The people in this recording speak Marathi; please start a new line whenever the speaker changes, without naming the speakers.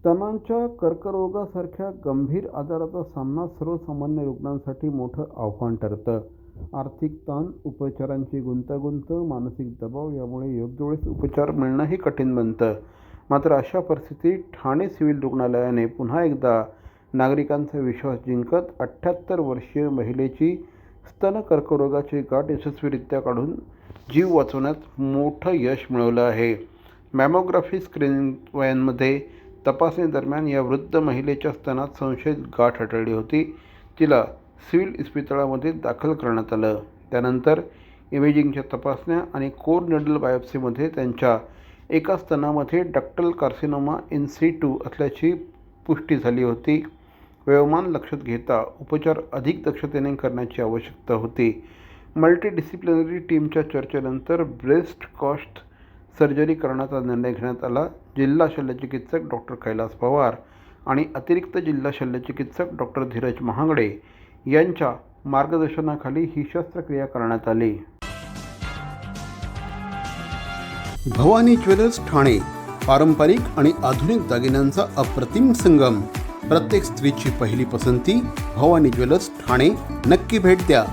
स्तनांच्या कर्करोगासारख्या गंभीर आजाराचा सामना सर्वसामान्य रुग्णांसाठी मोठं आव्हान ठरतं. आर्थिक ताण उपचारांची गुंतागुंत मानसिक दबाव यामुळे योग्य वेळेस उपचार मिळणंही कठीण बनतं. मात्र अशा परिस्थितीत ठाणे सिव्हिल रुग्णालयाने पुन्हा एकदा नागरिकांचा विश्वास जिंकत अठ्ठ्याहत्तर वर्षीय महिलेची स्तन कर्करोगाची गाठ यशस्वीरित्या काढून जीव वाचवण्यात मोठं यश मिळवलं आहे. मॅमोग्राफी स्क्रीनिंग वयांमध्ये तपासणीदरम्यान या वृद्ध महिलेच्या स्तनात संशयित गाठ आढळली होती. तिला सिव्हिल इस्पितळामध्ये दाखल करण्यात आलं. त्यानंतर इमेजिंगच्या तपासण्या आणि कोर निडल बायोप्सीमध्ये त्यांच्या एका स्तनामध्ये ductal carcinoma in situ असल्याची पुष्टी झाली होती. वयोमान लक्षात घेता उपचार अधिक दक्षतेने करण्याची आवश्यकता होती. मल्टीडिसिप्लिनरी टीमच्या चर्चेनंतर ब्रेस्ट कॉस्ट सर्जरी करण्याचा निर्णय घेण्यात आला. जिल्हा शल्यचिकित्सक डॉक्टर कैलास पवार आणि अतिरिक्त जिल्हा शल्यचिकित्सक डॉक्टर धीरज महागडे यांच्या मार्गदर्शनाखाली ही शस्त्रक्रिया करण्यात आली.
भवानी ज्वेलर्स ठाणे पारंपरिक आणि आधुनिक दागिन्यांचा अप्रतिम संगम. प्रत्येक स्त्रीची पहिली पसंती भवानी ज्वेलर्स ठाणे. नक्की भेट द्या.